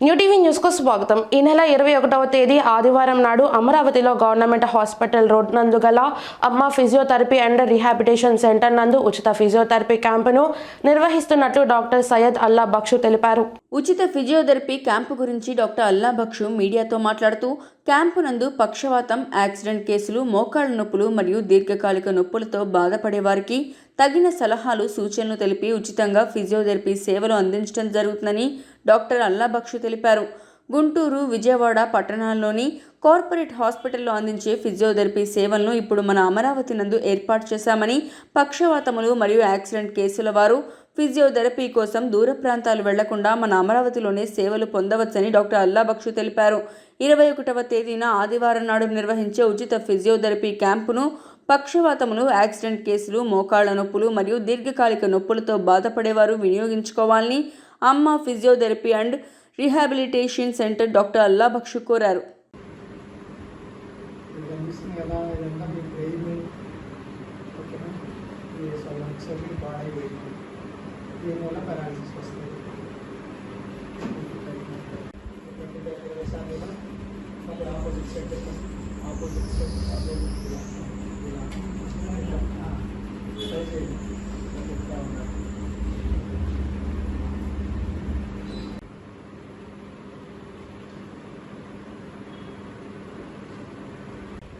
New TV న్యూస్కు స్వాగతం. ఈ నెల ఇరవై ఒకటవ తేదీ ఆదివారం నాడు అమరావతిలో గవర్నమెంట్ హాస్పిటల్ రోడ్ నందు గల అమ్మ ఫిజియోథెరపీ అండ్ రిహాబిటేషన్ సెంటర్ నందు ఉచిత ఫిజియోథెరపీ క్యాంపును నిర్వహిస్తున్నట్లు డాక్టర్ సయ్యద్ అల్లా బక్షు తెలిపారు. ఉచిత ఫిజియోథెరపీ క్యాంపు గురించి డాక్టర్ అల్లా బక్షు మీడియాతో మాట్లాడుతూ క్యాంపు నందు పక్షవాతం యాక్సిడెంట్ కేసులు మోకాళ్ళ నొప్పులు మరియు దీర్ఘకాలిక నొప్పులతో బాధపడే వారికి తగిన సలహాలు సూచనలు తెలిపి ఉచితంగా ఫిజియోథెరపీ సేవలు అందించడం జరుగుతుందని డాక్టర్ అల్లాబక్షు తెలిపారు. గుంటూరు విజయవాడ పట్టణాల్లోని కార్పొరేట్ హాస్పిటల్లో అందించే ఫిజియోథెరపీ సేవలను ఇప్పుడు మన అమరావతి నందు ఏర్పాటు చేశామని పక్షవాతములు మరియు యాక్సిడెంట్ కేసుల వారు ఫిజియోథెరపీ కోసం దూర ప్రాంతాలు వెళ్ళకుండా మన అమరావతిలోనే సేవలు పొందవచ్చని డాక్టర్ అల్లాబక్షు తెలిపారు. ఇరవై ఒకటవ తేదీన ఆదివారం నాడు నిర్వహించే ఉచిత ఫిజియోథెరపీ క్యాంపును పక్షవాతములు యాక్సిడెంట్ కేసులు మోకాళ్ళ నొప్పులు మరియు దీర్ఘకాలిక నొప్పులతో బాధపడేవారు వినియోగించుకోవాలని Amma physiotherapy and rehabilitation centre doctor Allah Baksh కోరారు. ఇది కనిపిస్తుంది